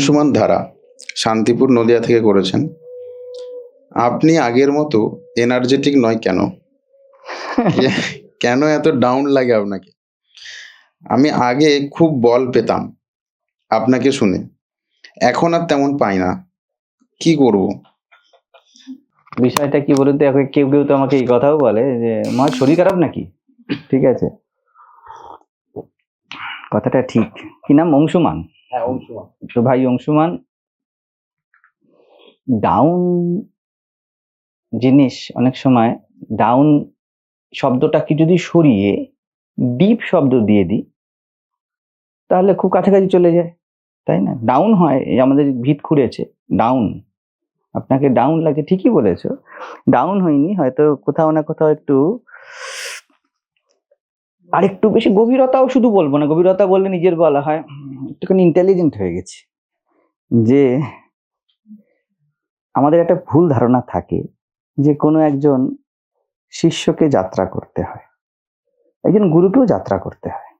অংশুমান ধারা শান্তিপুর নদিয়া থেকে করেছেন। আপনি আগের মতো এনার্জেটিক নয় কেন? কেন এত ডাউন লাগে আপনাকে? আমি আগে খুব বল পেতাম আপনাকে শুনে। এখন আর তেমন পাই না। কি করব? বিষয়টা কি বলুন তো? এখন কেউ কেউ তো আমাকে এই কথাও বলে যে মা শরীর খারাপ নাকি? ঠিক আছে। কথাটা ঠিক। কি নাম? অংশুমান হ্যাঁ অংশুমান। তো ভাই অংশুমান। ডাউন জিনিস অনেক সময় ডাউন শব্দটাকে যদি সরিয়ে ডিপ শব্দ দিয়ে দিই, তাহলে খুব কাছাকাছি চলে যায়, তাই না? ডাউন হয় আমাদের ভিত খুঁড়েছে ডাউন আপনাকে ডাউন লাগে, ঠিকই বলেছ। ডাউন হয়নি, হয়তো কোথাও না কোথাও একটু আর একটু বেশি গভীরতাও শুধু বলব না, গভীরতা বললে নিজের বলা হয়। একটুখানি ইন্টেলিজেন্ট হয়ে গেছি। যে আমাদের একটা ভুল ধারণা থাকে যে কোনো একজন শিষ্যকে যাত্রা করতে হয়। একজন গুরুকেও যাত্রা করতে হয়।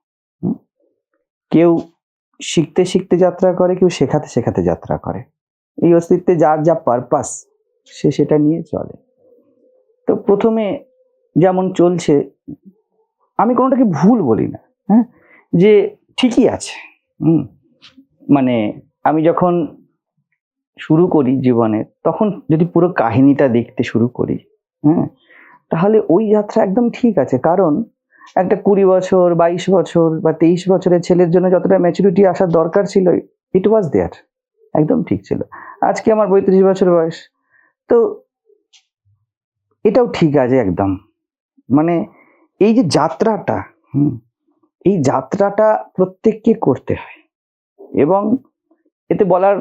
কেউ শিখতে শিখতে যাত্রা করে, কেউ শেখাতে শেখাতে যাত্রা করে। এই অস্তিত্বে যার যা পারপাস সে সেটা নিয়ে চলে। তো প্রথমে যেমন চলছে, আমি কোনোটাকে ভুল বলি না হ্যাঁ? যে ঠিকই আছে। হুম। মানে আমি যখন শুরু করি জীবনে, তখন যদি পুরো কাহিনীটা দেখতে শুরু করি হ্যাঁ তাহলে ওই যাত্রা একদম ঠিক আছে। কারণ একটা কুড়ি বছর, বাইশ বছর বা তেইশ বছরের ছেলের জন্য যতটা ম্যাচুরিটি আসার দরকার ছিল ইট ওয়াজ দেয়ার একদম ঠিক ছিল। আজকে আমার পঁয়ত্রিশ বছর বয়স, তো এটাও ঠিক আছে একদম। মানে এই যে যাত্রাটা, হুম, এই যাত্রাটা প্রত্যেককে করতে হয়। এবং এতে বলার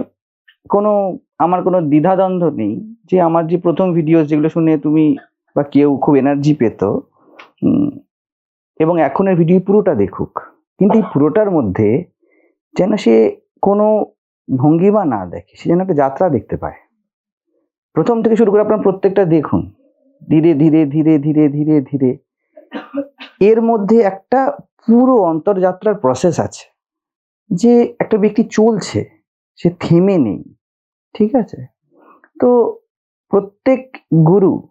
কোনো, আমার কোনো দ্বিধাদ্বন্দ্ব নেই যে আমার যে প্রথম ভিডিও যেগুলো শুনে তুমি বা কেউ খুব এনার্জি পেত এবং এখনের ভিডিও পুরোটা দেখুক। কিন্তু এই পুরোটার মধ্যে যেন সে কোনো ভঙ্গিমা না দেখে, সে যেন একটা যাত্রা দেখতে পায়। প্রথম থেকে শুরু করে আপনার প্রত্যেকটা দেখুন। ধীরে ধীরে ধীরে ধীরে ধীরে ধীরে। এর মধ্যে একটা পুরো অন্তর্যাত্রার প্রসেস আছে। যে একটা ব্যক্তি চলছে, সে থেমে নেই, ঠিক আছে? তো প্রত্যেক গুরু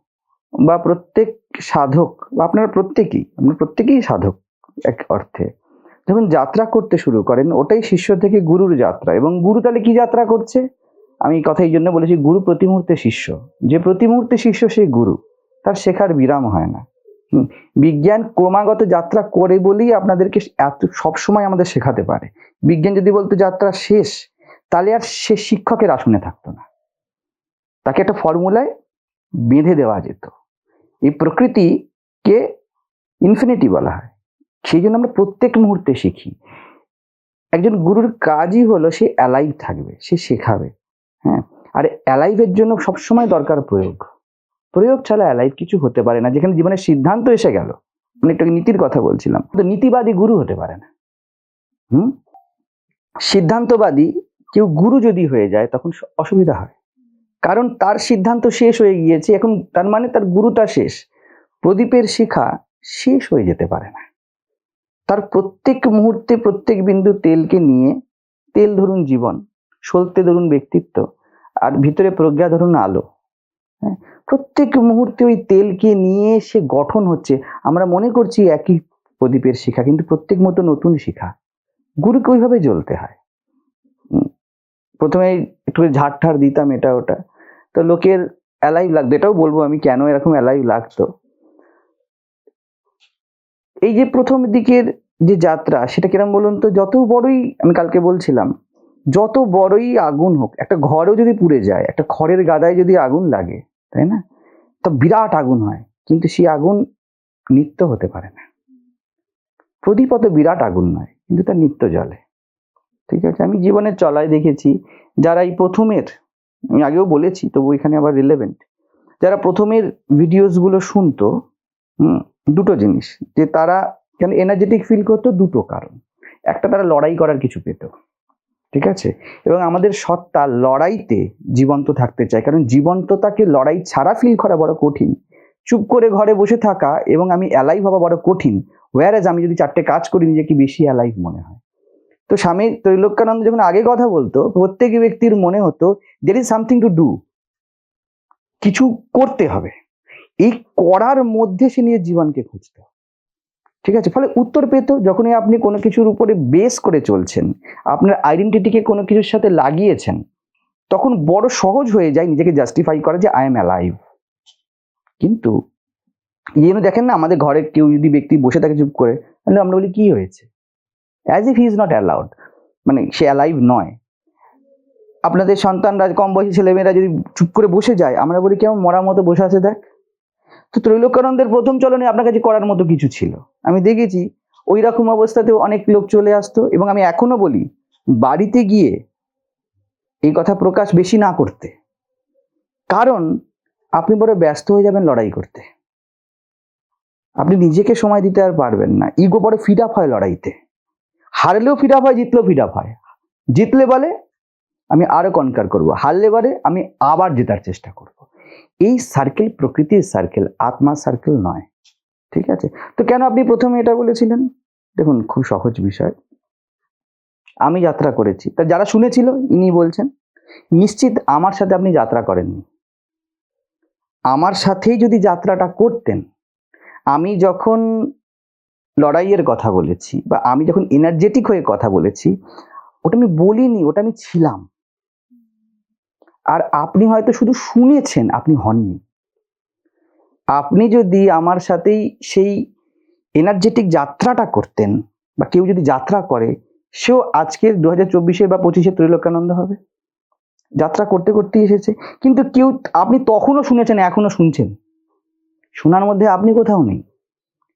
বা প্রত্যেক সাধক, বা আপনারা প্রত্যেকেই আপনারা প্রত্যেকেই সাধক এক অর্থে, যখন যাত্রা করতে শুরু করেন, ওটাই শিষ্য থেকে গুরুর যাত্রা। এবং গুরু তাহলে কি যাত্রা করছে? আমি কথা এই জন্য বলেছি, গুরু প্রতি মুহূর্তে শিষ্য। যে প্রতি মুহূর্তে শিষ্য সেই গুরু। তার শেখার বিরাম হয় না। বিজ্ঞান ক্রমাগত যাত্রা করে বলেই আপনাদেরকে এত সবসময় আমাদের শেখাতে পারে। বিজ্ঞান যদি বলতো যাত্রা শেষ, তাহলে আর সে শিক্ষকের আসনে থাকতো না। তাকে একটা ফর্মুলায় বেঁধে দেওয়া যেত। এই প্রকৃতিকে ইনফিনিটি বলা হয়। সেই জন্য আমরা প্রত্যেক মুহূর্তে শিখি। একজন গুরুর কাজই হলো সে অ্যালাইভ থাকবে, সে শেখাবে। হ্যাঁ আর অ্যালাইভের জন্য সবসময় দরকার প্রয়োগ। প্রয়োগ ছাড়া অ্যালাইভ কিছু হতে পারে না। যেখানে জীবনের সিদ্ধান্ত এসে গেল। মানে একটু নীতির কথা বলছিলাম। তো নীতিবাদী গুরু হতে পারে না। হুম? সিদ্ধান্তবাদী কেউ গুরু যদি হয়ে যায়, তখন অসুবিধা হয়। কারণ তার সিদ্ধান্ত শেষ হয়ে গিয়েছে। এখন তার মানে তার গুরুটা শেষ। প্রদীপের শিখা শেষ হয়ে যেতে পারে না। তার প্রত্যেক মুহূর্তে, প্রত্যেক বিন্দু তেলকে নিয়ে, তেল ধরুন জীবন, সলতে ধরুন ব্যক্তিত্ব, আর ভিতরে প্রজ্ঞা ধরুন আলো। হ্যাঁ প্রত্যেক মুহূর্তে ওই তেলকে নিয়ে সে গঠন হচ্ছে। আমরা মনে করছি একই প্রদীপের শিখা, কিন্তু প্রত্যেক মতো নতুন শিখা। গুরুকে ওইভাবে জ্বলতে হয়। প্রথমে একটু ঝাড় ঠাড় দিতাম এটা ওটা। তো লোকের অ্যালাইভ লাগতো, এটাও বলব আমি কেন এরকম অ্যালাইভ লাগতো। এই যে প্রথম দিকের যে যাত্রা, সেটা কিরম বলুন তো? যত বড়ই আমি কালকে বলছিলাম, যত বড়ই আগুন হোক, একটা ঘরেও যদি পুড়ে যায়, একটা খড়ের গাদায় যদি আগুন লাগে তাই না? তো বিরাট আগুন হয়, কিন্তু সেই আগুন নিত্য হতে পারে না। প্রদীপ অত বিরাট আগুন নয়, কিন্তু তার নিত্য জ্বলে। ঠিক আছে, আমি জীবনের চলায় দেখেছি, যারা এই প্রথমের, আমি আগেও বলেছি তবু এখানে আবার রিলেভেন্ট যারা প্রথমের ভিডিওসগুলো শুনতো, হুম, দুটো জিনিস, যে তারা কেন এনার্জেটিক ফিল করতো, দুটো কারণ। একটা তারা লড়াই করার কিছু পেত। ঠিক আছে? এবং আমাদের সত্তা লড়াইতে জীবন্ত থাকতে চায় কারণ জীবন্ততাকে লড়াই ছাড়া ফিল করা বড় কঠিন। চুপ করে ঘরে বসে থাকা এবং আমি অ্যালাইভ হওয়া বড় কঠিন। ওয়ার এজ আমি যদি চারটে কাজ করি, নিজেকে বেশি অ্যালাইভ মনে হয়। তো স্বামী ত্রৈলোক্যানন্দ যখন আগে কথা বলতো, প্রত্যেক ব্যক্তির মনে হতো there is something to do কিছু করতে হবে। এই করার মধ্যে সে নিজের জীবনকে খুঁজতো ঠিক আছে? ফলে উত্তর পেত যখনই আপনি কোনো কিছুর উপরে বেস করে চলছেন, আপনার আইডেন্টিটিকে কোনো কিছুর সাথে লাগিয়েছেন, তখন বড় সহজ হয়ে যায় নিজেকে জাস্টিফাই করা যে আই এম অ্যালাইভ কিন্তু জন্য দেখেন না আমাদের ঘরে কেউ যদি ব্যক্তি বসে থাকে চুপ করে, তাহলে আমরা বলি, কি হয়েছে? As if he is not allowed মানে সে অ্যালাইভ নয়। আপনাদের সন্তানরা, কম বয়সী ছেলেমেয়েরা যদি চুপ করে বসে যায়, আমরা বলি, কেমন মরার মতো বসে আছে দেখ। তো ত্রৈলোক্যানন্দের প্রথম চলনে আপনার কাছে করার মতো কিছু ছিল। আমি দেখেছি ওই রকম অবস্থাতেও অনেক লোক চলে আসতো এবং আমি এখনও বলি, বাড়িতে গিয়ে এই কথা প্রকাশ বেশি না করতে। কারণ আপনি বড় ব্যস্ত হয়ে যাবেন লড়াই করতে। আপনি নিজেকে সময় দিতে আর পারবেন না। ইগো বড় ফিড আপ হয় লড়াইতে। হারলেও ফিড আপ হয়, জিতলেও ফিড আপ হয়। জিতলে বলে, আমি আরও কনকার করব। হারলে বলে, আমি আবার জেতার চেষ্টা করব। এই সার্কেল প্রকৃতির সার্কেল আত্মার সার্কেল নয়। ঠিক আছে? তো কেন আপনি প্রথমে এটা বলেছিলেন? দেখুন, খুব সহজ বিষয়। আমি যাত্রা করেছি। তা যারা শুনেছিল, ইনি বলছেন, নিশ্চিত আমার সাথে আপনি যাত্রা করেননি। আমার সাথেই যদি যাত্রাটা করতেন, আমি যখন লড়াইয়ের কথা বলেছি বা আমি যখন এনার্জেটিক হয়ে কথা বলেছি, ওটা আমি বলিনি, ওটা আমি ছিলাম। আর আপনি হয়তো শুধু শুনেছেন, আপনি হননি। আপনি যদি আমার সাথেই সেই এনার্জেটিক যাত্রাটা করতেন, বা কেউ যদি যাত্রা করে, সেও আজকের দু হাজার চব্বিশে বা পঁচিশে ত্রৈলোক্যানন্দ হবে। যাত্রা করতে করতে এসেছে। কিন্তু কেউ, আপনি তখনও শুনেছেন এখনও শুনছেন। শোনার মধ্যে আপনি কোথাও নেই।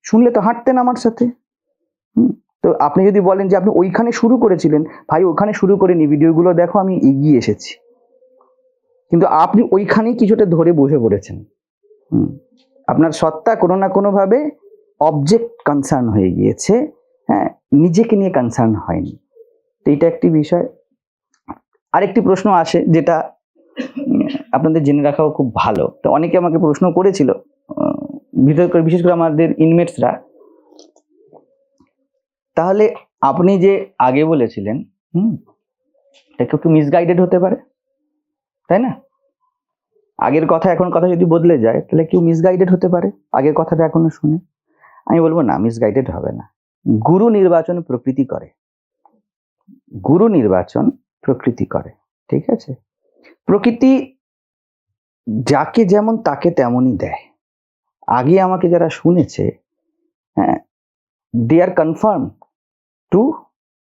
শুনলে তো হাঁটতেন আমার সাথে। তো আপনি যদি বলেন যে আপনি ওইখানে শুরু করেছিলেন, ভাই ওখানে শুরু করেনি ভিডিওগুলো দেখো, আমি এগিয়ে এসেছি। কিন্তু আপনি ওইখানেই কিছুটা ধরে বসে পড়েছেন। আপনার সত্তা কোনো না কোনোভাবে অবজেক্ট কনসার্ন হয়ে গিয়েছে হ্যাঁ নিজেকে নিয়ে কনসার্ন হয়নি। তো এটা একটি বিষয়। আরেকটি প্রশ্ন আসে যেটা আপনাদের জেনে রাখাও খুব ভালো। তো অনেকে আমাকে প্রশ্ন করেছিল করে, বিশেষ করে আমাদের ইনমেটসরা তাহলে আপনি যে আগে বলেছিলেন, হুম একটু মিসগাইডেড হতে পারে? তাই না? আগের কথা, এখন কথা যদি বদলে যায়, তাহলে কেউ মিসগাইডেড হতে পারে? আগের কথাটা এখনও শুনে? আমি বলব, না মিসগাইডেড হবে না। গুরু নির্বাচন প্রকৃতি করে। গুরু নির্বাচন প্রকৃতি করে, ঠিক আছে? প্রকৃতি যাকে যেমন তাকে তেমনই দেয়। আগে আমাকে যারা শুনেছে হ্যাঁ they are confirm to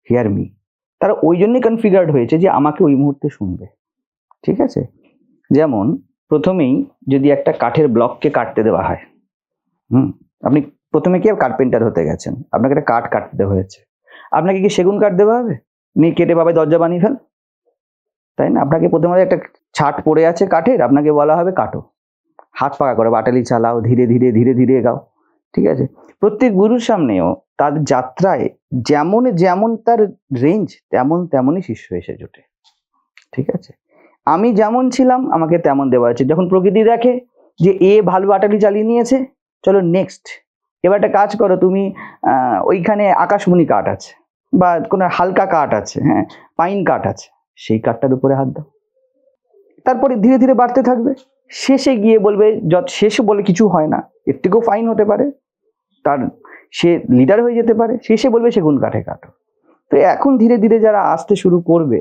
hear me তারা ওই জন্যই কনফিগার্ড হয়েছে যে আমাকে ওই মুহূর্তে শুনবে। ঠিক আছে? যেমন প্রথমেই যদি একটা কাঠের ব্লককে কাটতে দেওয়া হয়, হুম, আপনি প্রথমে কি কার্পেন্টার হতে গেছেন? আপনাকে একটা কাঠ কাটতে দেওয়া হয়েছে। আপনাকে কি সেগুন কাঠ দেওয়া হবে? নিয়ে কেটে বাবা দরজা বানিয়ে ফেল। তাই না? আপনাকে প্রথমে একটা ছাট পড়ে আছে কাঠের, আপনাকে বলা হবে কাটো। হাত পাকা করে, বাটালি চালাও, ধীরে ধীরে ধীরে ধীরে গাও। ঠিক আছে? প্রত্যেক গুরুর সামনেও তার যাত্রায় যেমন যেমন তার রেঞ্জ তেমন, তেমনই শিষ্য এসে জোটে। ঠিক আছে? আমি যেমন ছিলাম, আমাকে তেমন দেওয়া আছে যখন প্রকৃতি দেখে যে এ ভালো বাটালি চালিয়ে নিয়েছে, চলো নেক্সট এবার একটা কাজ করো, তুমি ওইখানে আকাশমণি কাঠ আছে, বা কোনো হালকা কাঠ আছে হ্যাঁ পাইন কাঠ আছে, সেই কাঠটার উপরে হাত দাও। তারপরে ধীরে ধীরে বাড়তে থাকবে। শেষে গিয়ে বলবে, যত শেষে বলে কিছু হয় না, এর থেকেও ফাইন হতে পারে। তার, সে লিডার হয়ে যেতে পারে। শেষে বলবে সেগুন কাঠে কাটো? তো এখন ধীরে ধীরে যারা আসতে শুরু করবে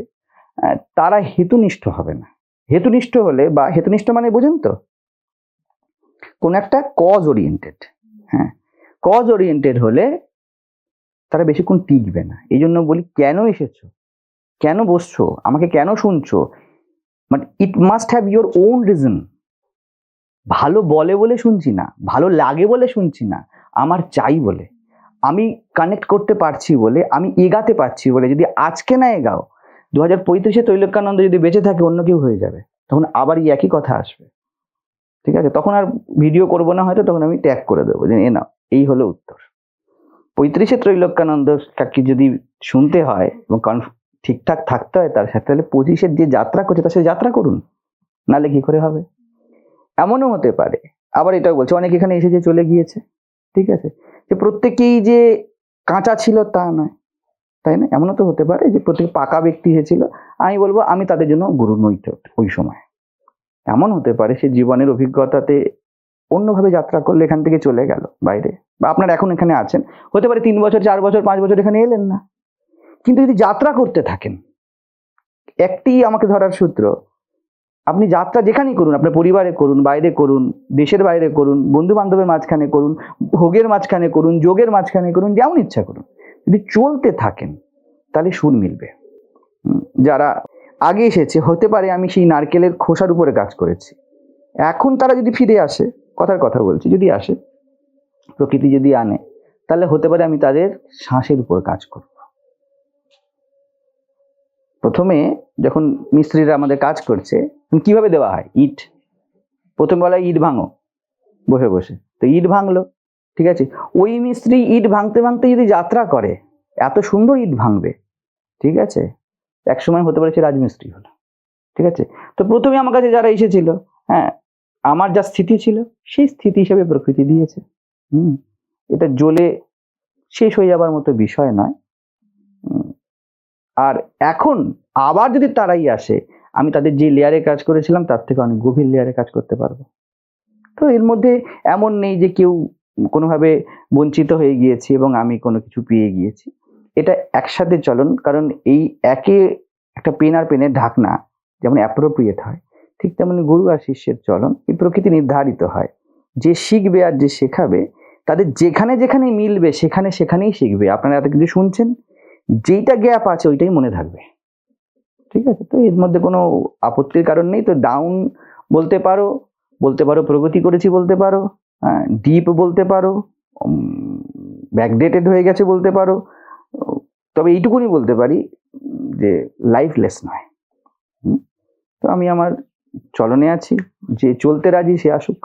তারা হেতুনিষ্ঠ হবে না। হেতুনিষ্ঠ হলে বা হেতুনিষ্ঠ মানে বোঝেন তো? কোন একটা কজ ওরিয়েন্টেড হ্যাঁ? কজ ওরিয়েন্টেড হলে তারা বেশিক্ষণ টিকবে না। এই জন্য বলি, কেন এসেছ? কেন বসছো? আমাকে কেন শুনছো? But it must have your own reason ভালো বলে বলে শুনছি না, ভালো লাগে বলে শুনছি না, আমার চাই বলে। আমি কানেক্ট করতে পারছি বলে, আমি এগাতে পারছি বলে, যদি আজকে না এগাও দু হাজার পঁয়ত্রিশে তৈলক্যানন্দ যদি বেঁচে থাকে, অন্য কেউ হয়ে যাবে। তখন আবার একই কথা আসবে। ঠিক আছে? তখন আর ভিডিও করব না হয়তো, তখন আমি ট্যাগ করে দেবো যে, এ না, এই হলো উত্তর। পঁয়ত্রিশে ত্রৈলোক্যানন্দটাকে যদি শুনতে হয় এবং ঠিকঠাক থাকতে হয় তার সাথে, তাহলে পঁচিশের যে যাত্রা করছে, তার সাথে যাত্রা করুন। নালে কি করে হবে? এমনও হতে পারে। আবার এটাও বলছে, অনেক এখানে এসে যে চলে গিয়েছে। ঠিক আছে? যে প্রত্যেকেই যে কাঁচা ছিল তা নয়। তাই না? এমনও তো হতে পারে যে প্রত্যেক পাকা ব্যক্তি হয়েছিল। আমি বলব, আমি তাদের জন্য গুরু নই ওই সময়। এমন হতে পারে সে জীবনের অভিজ্ঞতাতে অন্যভাবে যাত্রা করলে এখান থেকে চলে গেল বাইরে। বা আপনার এখন এখানে আছেন, হতে পারে তিন বছর, চার বছর, পাঁচ বছর এখানে এলেন না। কিন্তু যদি যাত্রা করতে থাকেন, একটি আমাকে ধরার সূত্র, আপনি যাত্রা যেখানেই করুন, আপনার পরিবারে করুন, বাইরে করুন, দেশের বাইরে করুন বন্ধু বান্ধবের মাঝখানে করুন, ভোগের মাঝখানে করুন, যোগের মাঝখানে করুন, যেমন ইচ্ছা করুন যদি চলতে থাকেন, তাহলে সুর মিলবে। যারা আগে এসেছে, হতে পারে আমি সেই নারকেলের খোসার উপরে কাজ করেছি। এখন তারা যদি ফিরে আসে, কথার কথা বলছি, যদি আসে, প্রকৃতি যদি আনে, তাহলে হতে পারে আমি তাদের শ্বাসের উপর কাজ করব। প্রথমে যখন মিস্ত্রিরা আমাদের কাজ করছে, কীভাবে দেওয়া হয়? ইট। প্রথম বলা ইট ভাঙো, বসে বসে। তো ইট ভাঙলো ঠিক আছে? ওই মিস্ত্রি ইট ভাঙতে ভাঙতে যদি যাত্রা করে, এত সুন্দর ইট ভাঙবে, ঠিক আছে? এক সময় হতে পারে সে রাজমিস্ত্রি হলো, ঠিক আছে? তো প্রথমে আমার কাছে যারা এসেছিল হ্যাঁ আমার যা স্থিতি ছিল, সেই স্থিতি হিসেবে প্রকৃতি দিয়েছে, হুম? এটা জ্বলে শেষ হয়ে যাবার মতো বিষয় নয় আর এখন আবার যদি তারাই আসে, আমি তাদের যে লেয়ারে কাজ করেছিলাম, তার থেকে অনেক গভীর লেয়ারে কাজ করতে পারব। তো এর মধ্যে এমন নেই যে কেউ কোনোভাবে বঞ্চিত হয়ে গিয়েছি এবং আমি কোনো কিছু পেয়ে গিয়েছি। এটা একসাথে চলন, কারণ এই একে একটা পেন আর পেনের ঢাকনা যেমন অ্যাপ্রোপ্রিয়েট হয়, ঠিক তেমনি গুরু আর শিষ্যের চলন এই প্রকৃতি নির্ধারিত হয়। যে শিখবে আর যে শেখাবে, তাদের যেখানে যেখানে মিলবে, সেখানে সেখানেই শিখবে। আপনারা এত কিছু শুনছেন? যেইটা গ্যাপ আছে, ওইটাই মনে থাকবে। ঠিক আছে? তো এর মধ্যে কোনো আপত্তির কারণ নেই। তো ডাউন বলতে পারো বলতে পারো, প্রগতি করেছি বলতে পারো। ডিপ বলতে পারো ব্যাকডেটেড হয়ে গেছে বলতে পারো, তবে এইটুকুনি বলতে পারি যে লাইফলেস নয়? তো আমি আমার চলনে আছি, যে চলতে রাজি সে আসুক